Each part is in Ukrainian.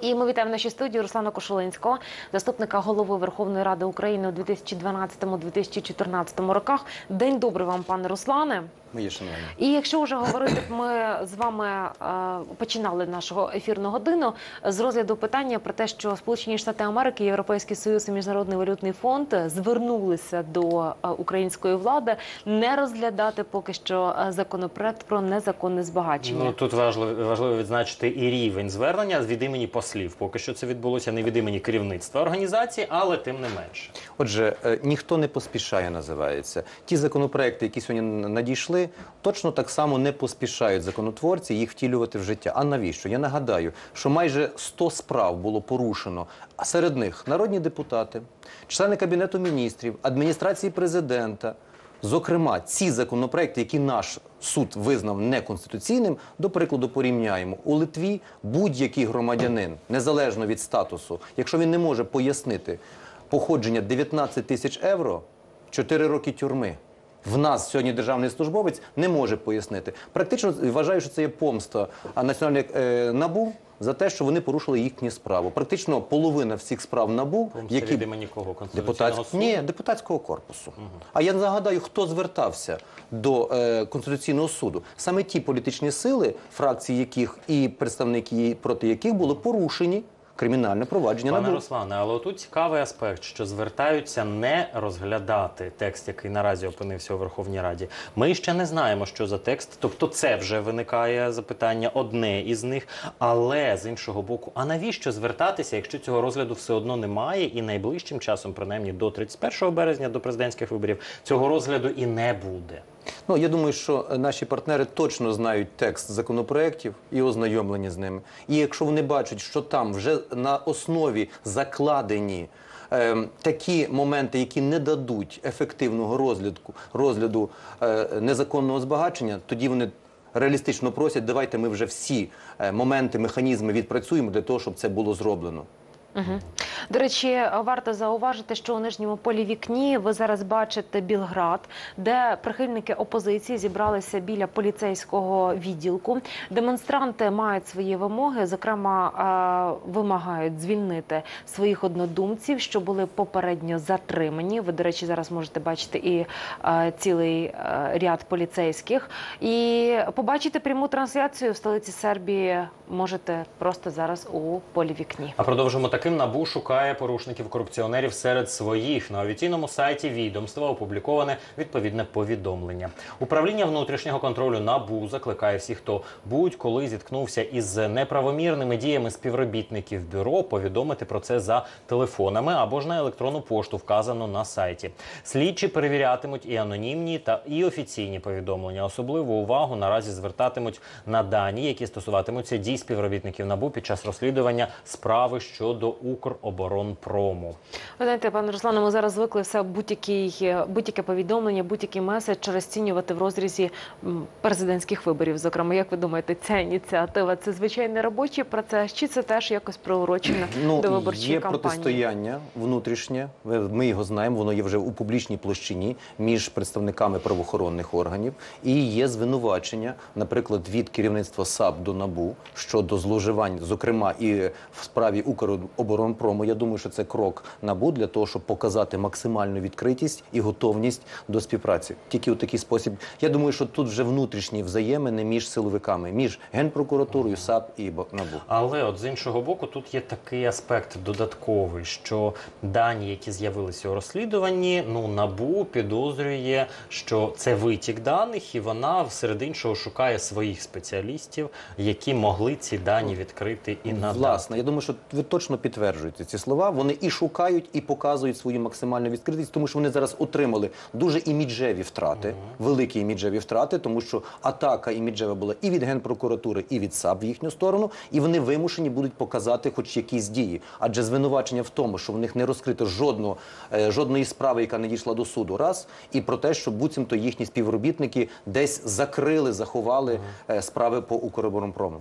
І ми вітаємо в нашій студії Руслана Кошулинського, заступника голови Верховної Ради України у 2012-2014 роках. День добрий вам, пане Руслане. Мої шановні. І якщо вже говорити, ми з вами е, починали нашого ефірну годину з розгляду питання про те, що Сполучені Штати Америки, Європейський Союз і Міжнародний валютний фонд звернулися до е, української влади не розглядати поки що е, законопроект про незаконне збагачення. Ну тут важливо, важливо відзначити і рівень звернення від імені послів. Поки що це відбулося не від імені керівництва організації, але тим не менше. Отже, ніхто не поспішає, називається. Ті законопроекти, які сьогодні надійшли, точно так само не поспішають законотворці їх втілювати в життя. А навіщо? Я нагадаю, що майже 100 справ було порушено, а серед них народні депутати, члени кабінету міністрів, адміністрації президента. Зокрема, ці законопроекти, які наш суд визнав неконституційним, до прикладу, порівняємо у Литві будь-який громадянин, незалежно від статусу, якщо він не може пояснити походження 19 тисяч євро, 4 роки тюрми. В нас сьогодні державний службовець не може пояснити. Практично вважаю, що це є помста а національних е, набу за те, що вони порушили їхню справу. Практично половина всіх справ набу, Помста які від імені кого? Конституційного Депутат... суду? Ні, депутатського корпусу. А я нагадаю, хто звертався до е, Конституційного суду. Саме ті політичні сили, фракції яких і представники проти яких були порушені кримінальне провадження Пане. Руслане, але отут цікавий аспект, що звертаються не розглядати текст, який наразі опинився у Верховній Раді. Ми ще не знаємо, що за текст. Тобто, це вже виникає запитання одне із них. Але з іншого боку, а навіщо звертатися, якщо цього розгляду все одно немає, і найближчим часом, принаймні до 31 березня, до президентських виборів, цього розгляду і не буде. Ну я думаю, що наші партнери точно знають текст законопроєктів і ознайомлені з ними. І якщо вони бачать, що там вже на основі закладені. е, Такі моменти, які не дадуть ефективного розгляду, розгляду е, незаконного збагачення, тоді вони реалістично просять, давайте ми вже всі е, моменти, механізми відпрацюємо для того, щоб це було зроблено. Угу. До речі, варто зауважити, що у нижньому полі вікні ви зараз бачите Білград, де прихильники опозиції зібралися біля поліцейського відділку. Демонстранти мають свої вимоги, зокрема, вимагають звільнити своїх однодумців, що були попередньо затримані. Ви, до речі, зараз можете бачити і цілий е, ряд поліцейських. І побачити пряму трансляцію в столиці Сербії можете просто зараз у полі вікні. А продовжимо таким набу шукає порушників корупціонерів серед своїх на офіційному сайті відомства опубліковане відповідне повідомлення. Управління внутрішнього контролю набу закликає всіх, хто будь-коли зіткнувся із неправомірними діями співробітників бюро, повідомити про це за телефонами або ж на електронну пошту, вказану на сайті. Слідчі перевірятимуть і анонімні та і офіційні повідомлення. Особливу увагу наразі звертатимуть на дані, які стосуватимуться дій співробітників набу під час розслідування справи щодо Укроборонпрому. Ви знаєте, пане Руслане, ми зараз звикли все будь-яке повідомлення, будь-який меседж розцінювати в розрізі президентських виборів. Зокрема, як ви думаєте, ця ініціатива це звичайний робочий процес, чи це теж якось приурочено Ну, до виборчої є кампанії? протистояння внутрішнє. Ви- Ми його знаємо, воно є вже у публічній площині між представниками правоохоронних органів. І є звинувачення, наприклад, від керівництва САП до НАБУ щодо зловживань, зокрема і в справі Укроборонпрому. Я думаю, що це крок НАБУ для того, щоб показати максимальну відкритість і готовність до співпраці. Тільки у такий спосіб. Я думаю, що тут вже внутрішні взаємини між силовиками, між генпрокуратурою, САП і НАБУ. Але от з іншого боку, тут є такий аспект додатковий, що дані, які з'явилися у розслідуванні, ну набу підозрює, що це витік даних, і вона серед іншого шукає своїх спеціалістів, які могли ці дані відкрити і надати. Власне, я думаю, що ви точно підтверджуєте ці слова. Вони і шукають, і показують свою максимальну відкритість, тому що вони зараз отримали дуже іміджеві втрати, великі іміджеві втрати, тому що атака іміджева була і від генпрокуратури, і від САП в їхню сторону, і вони вимушені будуть показати хоч якісь дії. Адже звинувачення в тому, що в них не розкрито жодного, е, жодної справи, яка не дійшла до суду, раз, і про те, що буцімто їхні співробітники десь закрили, заховали е, справи по Укроборонпрому.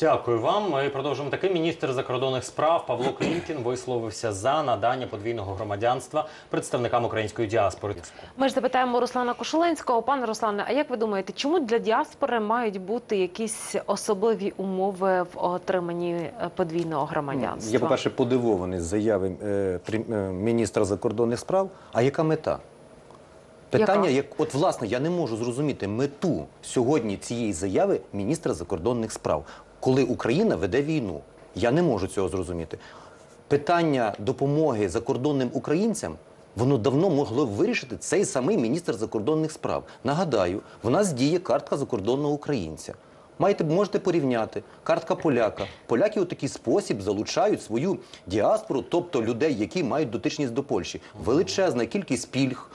Дякую вам. Ми продовжуємо таки. Міністр закордонних справ Павло Клімкін висловився за надання подвійного громадянства представникам української діаспори. Ми ж запитаємо Руслана Кошеленського. Пане Руслане, а як ви думаєте, чому для діаспори мають бути якісь особливі умови в отриманні е, подвійного громадянства? Я, по-перше, подивований з заяви е, е, міністра закордонних справ. А яка мета? Питання, як от власне, я не можу зрозуміти мету сьогодні цієї заяви міністра закордонних справ, коли Україна веде війну. Я не можу цього зрозуміти. Питання допомоги закордонним українцям. Воно давно могло вирішити цей самий міністр закордонних справ. Нагадаю, в нас діє картка закордонного українця. Маєте можете порівняти картка поляка. Поляки у такий спосіб залучають свою діаспору, тобто людей, які мають дотичність до Польщі. Величезна кількість пільг.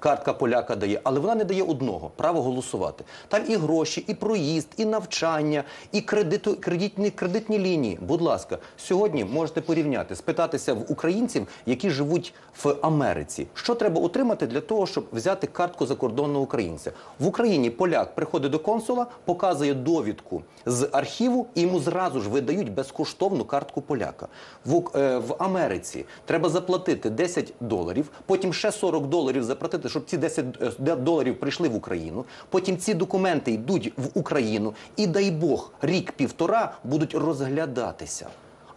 Картка поляка дає, але вона не дає одного право голосувати. Там і гроші, і проїзд, і навчання, і кредиту, кредитні, кредитні лінії. Будь ласка, сьогодні можете порівняти, спитатися в українців, які живуть в Америці. Що треба отримати для того, щоб взяти картку закордонного українця? В Україні поляк приходить до консула, показує довідку з архіву, і йому зразу ж видають безкоштовну картку поляка. В, е, в Америці треба заплатити 10 доларів, потім ще 40 доларів заплатити, щоб ці 10 е, доларів прийшли в Україну. Потім ці документи йдуть в Україну, і дай Бог, рік-півтора будуть розглядатися.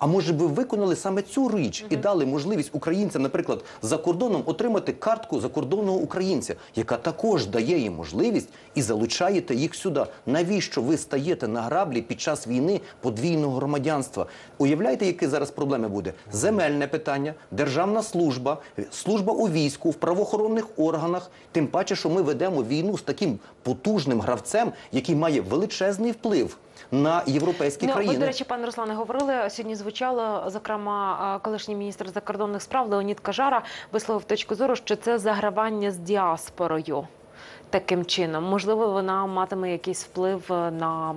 А може би виконали саме цю річ і дали можливість українцям, наприклад, за кордоном отримати картку закордонного українця, яка також дає їм можливість і залучаєте їх сюди. Навіщо ви стаєте на граблі під час війни подвійного громадянства? Уявляєте, які зараз проблеми буде? Земельне питання, державна служба, служба у війську, в правоохоронних органах. Тим паче, що ми ведемо війну з таким потужним гравцем, який має величезний вплив на європейські Ну, країни. ви, до речі, пане Руслане, говорили сьогодні. Звучало зокрема колишній міністр закордонних справ Леонід Кажара висловив точку зору, що це загравання з діаспорою. Таким чином, можливо, вона матиме якийсь вплив на,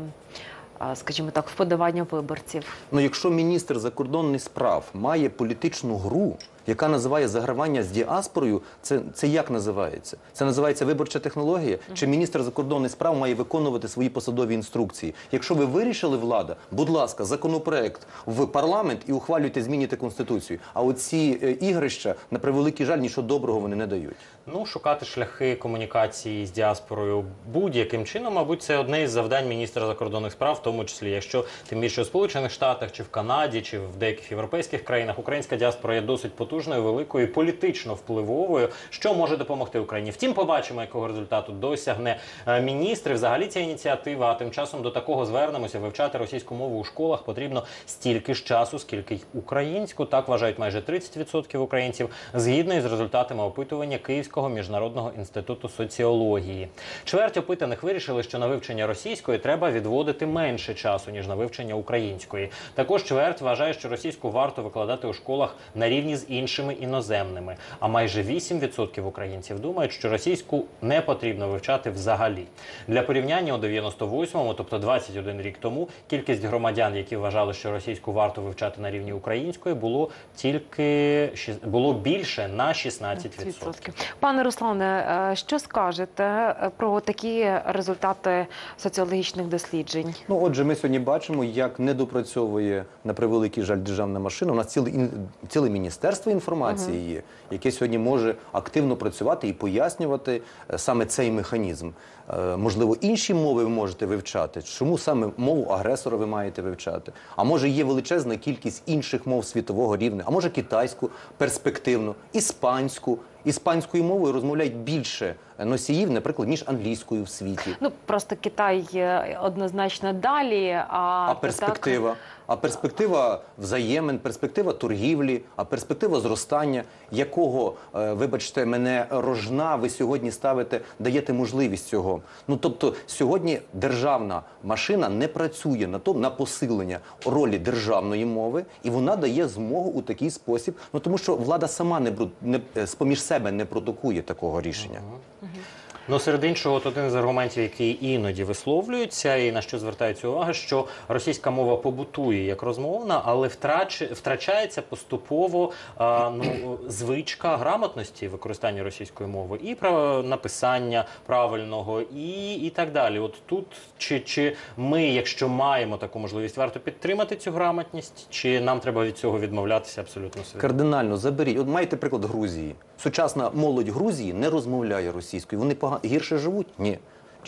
е, скажімо так, вподобання виборців. Ну, якщо міністр закордонних справ має політичну гру, яка називає загравання з діаспорою, це, це як називається? Це називається виборча технологія? Чи міністр закордонних справ має виконувати свої посадові інструкції? Якщо ви вирішили влада, будь ласка, законопроект в парламент і ухвалюйте, змінюйте конституцію. А оці е, ігрища, на превеликий жаль, нічого доброго вони не дають. Ну, шукати шляхи комунікації з діаспорою будь-яким чином, мабуть, це одне із завдань міністра закордонних справ, в тому числі, якщо тим більше у Сполучених Штатах, чи в Канаді, чи в деяких європейських країнах українська діаспора є досить потужною, великою, політично впливовою, що може допомогти Україні. Втім, побачимо, якого результату досягне е, міністр. Взагалі ця ініціатива. А тим часом до такого звернемося. Вивчати російську мову у школах потрібно стільки ж часу, скільки й українську. Так вважають майже 30% українців, згідно із результатами опитування Київського міжнародного інституту соціології. Чверть опитаних вирішили, що на вивчення російської треба відводити менше часу ніж на вивчення української. Також чверть вважає, що російську варто викладати у школах на рівні з іншими іноземними. А майже 8% українців думають, що російську не потрібно вивчати взагалі. Для порівняння у 98-му, тобто 21 рік тому, кількість громадян, які вважали, що російську варто вивчати на рівні української, було тільки було більше на 16%. Відсотків. Пане Руслане, е, що скажете е, про такі результати соціологічних досліджень? Ну, отже, ми сьогодні бачимо, як недопрацьовує на превеликий жаль державна машина. У нас ціле, ціле міністерство інформації є, яке сьогодні може активно працювати і пояснювати е, саме цей механізм. Е, Можливо, інші мови ви можете вивчати. Чому саме мову агресора ви маєте вивчати? А може є величезна кількість інших мов світового рівня, а може китайську перспективну, іспанську. Іспанською мовою розмовляють більше носіїв, наприклад, ніж англійською в світі. Ну просто Китай однозначно далі. А, А так- перспектива? А перспектива взаємин, перспектива торгівлі, а перспектива зростання, якого, е, вибачте, мене рожна ви сьогодні ставите, даєте можливість цього. Ну тобто, сьогодні державна машина не працює на тому на посилення ролі державної мови, і вона дає змогу у такий спосіб. Ну тому що влада сама не, бру- не е, з-поміж себе не продукує такого рішення. Ну, серед іншого, от один з аргументів, який іноді висловлюється, і на що звертається увага, що російська мова побутує як розмовна, але втрач... втрачається поступово а, ну, звичка грамотності використання російської мови і про написання правильного, і, і так далі. От тут чи, чи ми, якщо маємо таку можливість, варто підтримати цю грамотність, чи нам треба від цього відмовлятися абсолютно свідомо? Кардинально заберіть. От маєте приклад Грузії. Сучасна молодь Грузії не розмовляє російською. Вони пога... гірше живуть? Ні.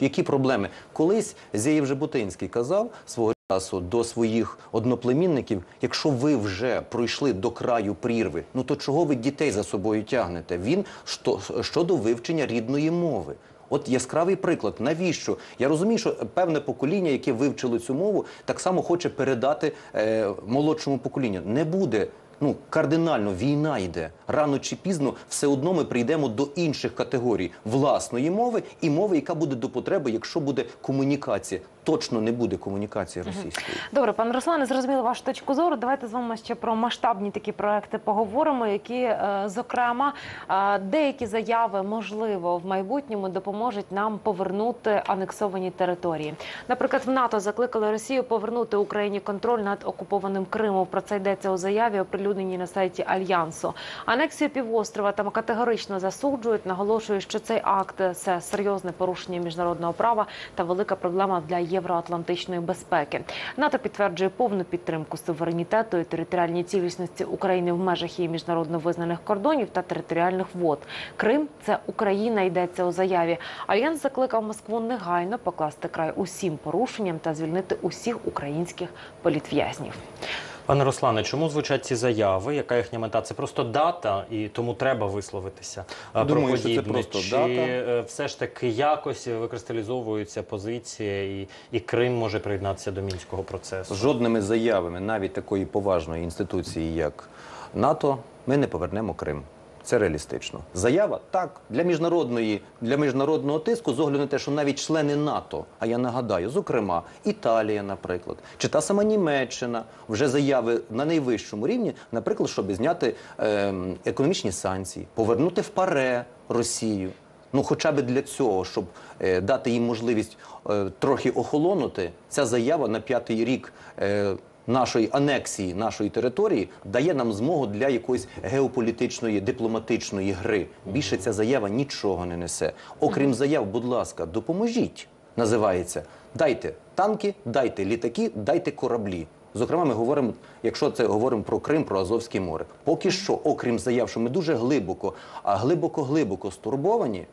Які проблеми? Колись Зєєв Жаботинський казав свого часу до своїх одноплемінників: якщо ви вже пройшли до краю прірви, ну то чого ви дітей за собою тягнете? Він що, щодо вивчення рідної мови. От яскравий приклад. Навіщо? Я розумію, що певне покоління, яке вивчило цю мову, так само хоче передати е, молодшому поколінню. Не буде. Ну, кардинально війна йде. Рано чи пізно все одно ми прийдемо до інших категорій власної мови і мови, яка буде до потреби, якщо буде комунікація. Точно не буде комунікації російської. Добре, пане Руслане, зрозуміло вашу точку зору. Давайте з вами ще про масштабні такі проекти поговоримо, які, е, зокрема, е, деякі заяви, можливо, в майбутньому допоможуть нам повернути анексовані території. Наприклад, в НАТО закликали Росію повернути Україні контроль над окупованим Кримом. Про це йдеться у заяві, оприлюдненій на сайті Альянсу. Анексію півострова там категорично засуджують, наголошують, що цей акт це серйозне порушення міжнародного права та велика проблема для євроатлантичної безпеки. НАТО підтверджує повну підтримку суверенітету і територіальній цілісності України в межах її міжнародно визнаних кордонів та територіальних вод. Крим це Україна йдеться у заяві. Альянс закликав Москву негайно покласти край усім порушенням та звільнити усіх українських політв'язнів. Пане Руслане, чому звучать ці заяви? Яка їхня мета? Це просто дата, і тому треба висловитися. а, Думаю, про що це подібне. просто Чи дата. е, все ж таки якось викристалізовується позиція, і, і Крим може приєднатися до мінського процесу? Жодними заявами навіть такої поважної інституції, як НАТО, ми не повернемо Крим. Це реалістично. Заява так для міжнародної для міжнародного тиску з огляду на те, що навіть члени НАТО, а я нагадаю, зокрема Італія, наприклад, чи та сама Німеччина вже заяви на найвищому рівні, наприклад, щоб зняти ем, економічні санкції, повернути в паре Росію. Ну, хоча б для цього, щоб е, дати їм можливість е, трохи охолонути, ця заява на п'ятий рік е, нашої анексії нашої території дає нам змогу для якоїсь геополітичної дипломатичної гри. Більше ця заява нічого не несе. Окрім заяв, будь ласка, допоможіть. Називається дайте танки, дайте літаки, дайте кораблі. Зокрема, ми говоримо, якщо це говоримо про Крим, про Азовське море. Поки що, окрім заяв, що ми дуже глибоко, а глибоко-глибоко стурбовані,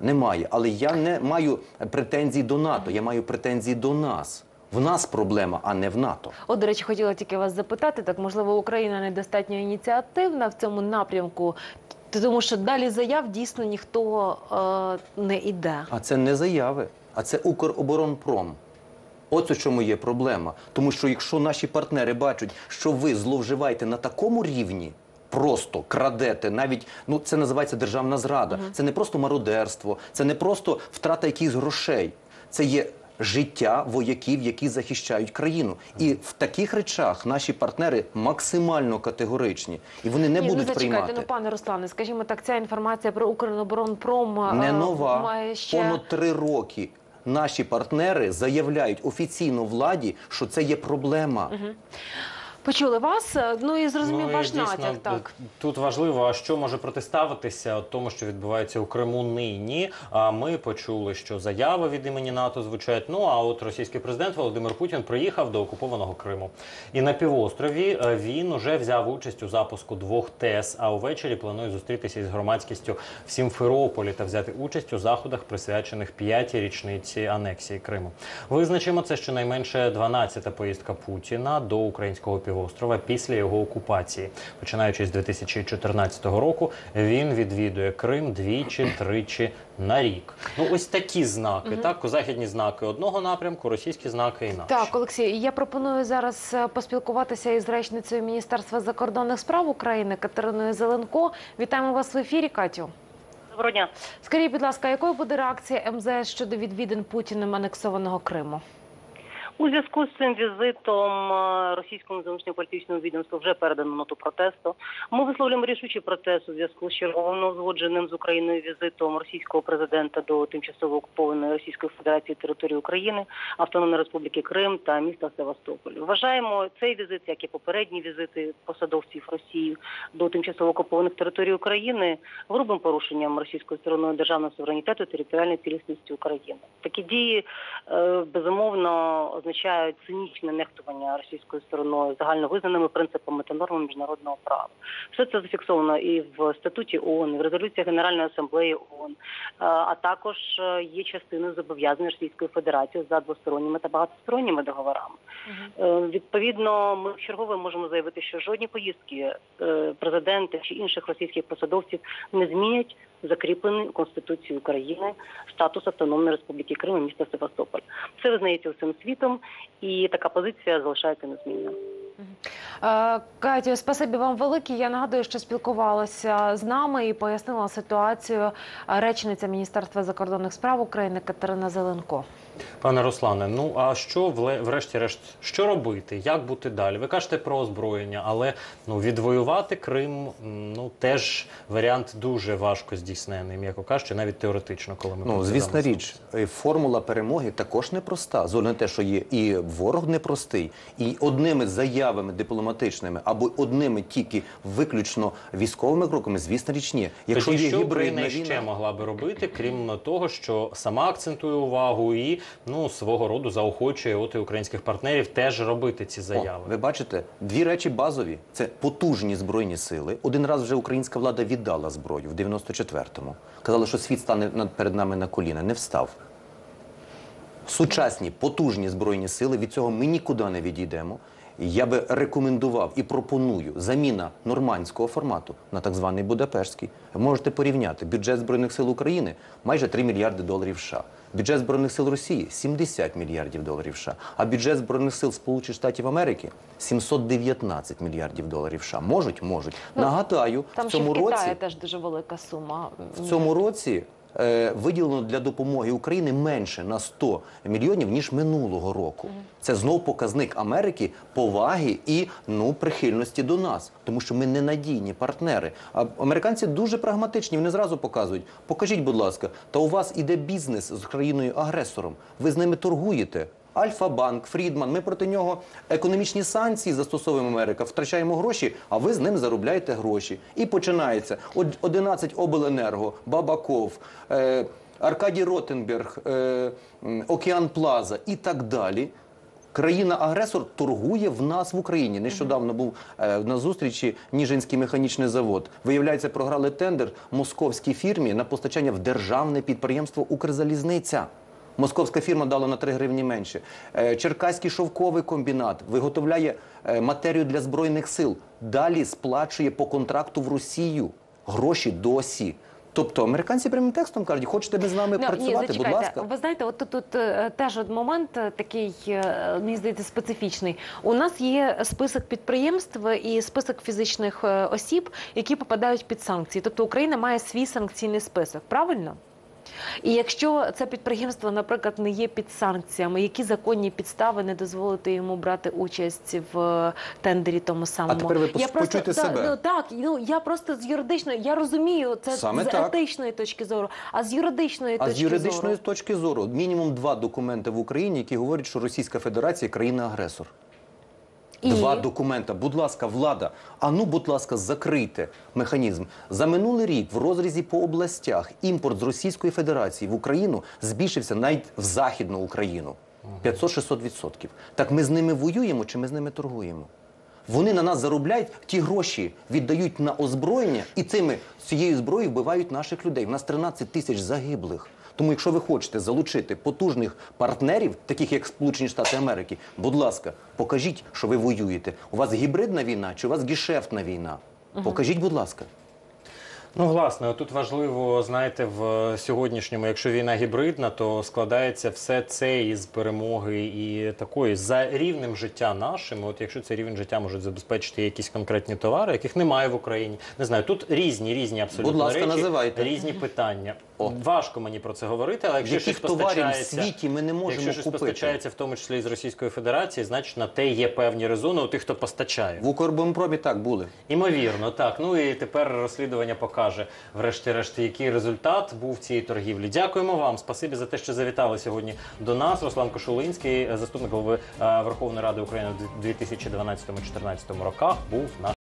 немає. Але я не маю претензій до НАТО, я маю претензії до нас. В нас проблема, а не в НАТО. От, до речі, хотіла тільки вас запитати, так можливо, Україна недостатньо ініціативна в цьому напрямку, тому що далі заяв дійсно ніхто е, не йде. А це не заяви, а це Укроборонпром. От у чому є проблема. Тому що якщо наші партнери бачать, що ви зловживаєте на такому рівні, просто крадете, навіть ну це називається державна зрада. Це не просто мародерство, це не просто втрата якихось грошей. Це є життя вояків, які захищають країну. І в таких речах наші партнери максимально категоричні, і вони не Ні, будуть ну, зачекайте, приймати. ну пане Руслане, скажімо так, ця інформація про Укроборонпром е, не нова. має ще Понад три роки наші партнери заявляють офіційно владі, що це є проблема. Почули вас. е, Ну і зрозумів Ну, і ваш дійсно, натяк. Так Тут важливо, а що може протиставитися от тому, що відбувається у Криму нині. А ми почули, що заяви від імені НАТО звучать. Ну а от російський президент Володимир Путін приїхав до окупованого Криму. І на півострові е, він уже взяв участь у запуску двох ТЕС. А увечері планує зустрітися із громадськістю в Сімферополі та взяти участь у заходах, присвячених п'ятій річниці анексії Криму. Визначимо це щонайменше 12-та поїздка Путіна до українського півострова після його окупації. Починаючи з 2014 року, він відвідує Крим двічі-тричі на рік. Ну ось такі знаки, так західні знаки одного напрямку, російські знаки інакше. Так, Олексій, я пропоную зараз е, поспілкуватися із речницею Міністерства закордонних справ України Катериною Зеленко. Вітаємо вас в ефірі, Катю. Доброго дня. Скажіть, будь ласка, якою буде реакція МЗС щодо відвідин Путіним анексованого Криму? У зв'язку з цим візитом е, російському зовнішньополітичному відомству вже передано ноту протесту. Ми висловлюємо рішучий протест у зв'язку з черговим узгодженим з Україною візитом російського президента до тимчасово окупованої Російської Федерації території України, Автономної Республіки Крим та міста Севастополь. Вважаємо цей візит, як і попередні візити посадовців Росії до тимчасово окупованих територій України, грубим порушенням російською стороною державного суверенітету і територіальної цілісності України. Такі дії е, безумовно означають цинічне нехтування російською стороною загальновизнаними принципами та нормами міжнародного права. Все це зафіксовано і в статуті ООН, і в резолюціях Генеральної асамблеї ООН, е, а також е, є частиною зобов'язань Російської Федерації за двосторонніми та багатосторонніми договорами. Е, Відповідно, ми вчергове можемо заявити, що жодні поїздки президента чи інших російських посадовців не змінять закріплений у Конституції України статус Автономної Республіки Крим і міста Севастополь. Це визнається усім світом, і така позиція залишається незмінною. Е, Катю, спасибі вам велике. Я нагадую, що спілкувалася з нами і пояснила ситуацію речниця Міністерства закордонних справ України Катерина Зеленко. Пане Руслане, ну а що врешті-решт, що робити? Як бути далі? Ви кажете про озброєння, але ну відвоювати Крим ну теж варіант дуже важко здійснений, м'яко кажучи, навіть теоретично, коли ми Ну, звісна річ, е, формула перемоги також непроста. Зо на те, що є і ворог непростий, і одними заявами дипломатичними або одними тільки виключно військовими кроками, звісна річ, ні. Якщо Тоді є що Україна війна, ще могла би робити, крім того, що сама акцентує увагу і ну свого роду заохочує от і українських партнерів теж робити ці заяви. О, ви бачите, дві речі базові: це потужні збройні сили. Один раз вже українська влада віддала зброю в 94-му. Казали, що світ стане над- перед нами на коліна. Не встав. Сучасні потужні збройні сили від цього ми нікуди не відійдемо. Я би рекомендував і пропоную заміна нормандського формату на так званий Будапештський. Можете порівняти бюджет збройних сил України майже 3 мільярди доларів США. Бюджет збройних сил Росії 70 мільярдів доларів США. А бюджет збройних сил Сполучених Штатів Америки 719 мільярдів доларів США. Можуть, можуть. Нагадаю, Там в ще цьому в році теж дуже велика сума. в цьому році виділено для допомоги Україні менше на 100 мільйонів ніж минулого року. Це знов показник Америки поваги і ну прихильності до нас, тому що ми ненадійні партнери. А американці дуже прагматичні. Вони зразу показують: покажіть, будь ласка, та у вас іде бізнес з країною агресором. Ви з ними торгуєте. Альфа-банк, Фрідман, ми проти нього економічні санкції застосовуємо Америка, втрачаємо гроші, а ви з ним заробляєте гроші. І починається Од- 11 обленерго, Бабаков, е, Аркадій Ротенберг, е, Океан Плаза і так далі. Країна-агресор торгує в нас в Україні. Нещодавно був е, на зустрічі Ніжинський механічний завод. Виявляється, програли тендер московській фірмі на постачання в державне підприємство Укрзалізниця. Московська фірма дала на 3 гривні менше. Е, Черкаський шовковий комбінат виготовляє е, матерію для збройних сил. Далі сплачує по контракту в Росію гроші досі. Тобто американці прямим текстом кажуть, хочете ви з нами Ну, працювати, ні, будь ласка. Ви знаєте, от тут, тут е, теж от момент такий, мені здається, специфічний. У нас є список підприємств і список фізичних осіб, які попадають під санкції. Тобто Україна має свій санкційний список, правильно? І якщо це підприємство, наприклад, не є під санкціями, які законні підстави не дозволити йому брати участь в е, тендері тому самому? тепер ви я просто почуйте та- себе. ну, так, ну я просто з юридичної, я розумію це Саме з так. етичної точки зору, а з юридичної А точки з юридичної зору. точки зору мінімум два документи в Україні, які говорять, що Російська Федерація країна-агресор. І? Два документа. Будь ласка, влада. А ну, будь ласка, закрийте механізм. За минулий рік в розрізі по областях імпорт з Російської Федерації в Україну збільшився навіть в Західну Україну. 500-600%. Так ми з ними воюємо чи ми з ними торгуємо? Вони на нас заробляють, ті гроші віддають на озброєння і цими цією зброєю вбивають наших людей. У нас 13 тисяч загиблих. Тому, якщо ви хочете залучити потужних партнерів, таких як Сполучені Штати Америки, будь ласка, покажіть, що ви воюєте. У вас гібридна війна чи у вас гішефтна війна? Покажіть, будь ласка. Ну, власне, тут важливо, знаєте, в сьогоднішньому, якщо війна гібридна, то складається все це із перемоги і такої за рівнем життя нашим. От якщо цей рівень життя можуть забезпечити якісь конкретні товари, яких немає в Україні, не знаю. Тут різні різні абсолютно Будь ласка, речі, називайте. різні питання. О. Важко мені про це говорити, але якщо Яких щось товарів в світі ми не можемо якщо щось купити? постачається, в тому числі з Російської Федерації, значить на те є певні резони у тих, хто постачає. В Укрбомкромі так були. Імовірно, так. Ну і тепер розслідування покаже, врешті-решт, який результат був цієї торгівлі. Дякуємо вам. Спасибі за те, що завітали сьогодні до нас. Руслан Кошулинський, заступник голови е, Верховної Ради України у 2012-2014 роках, був наш.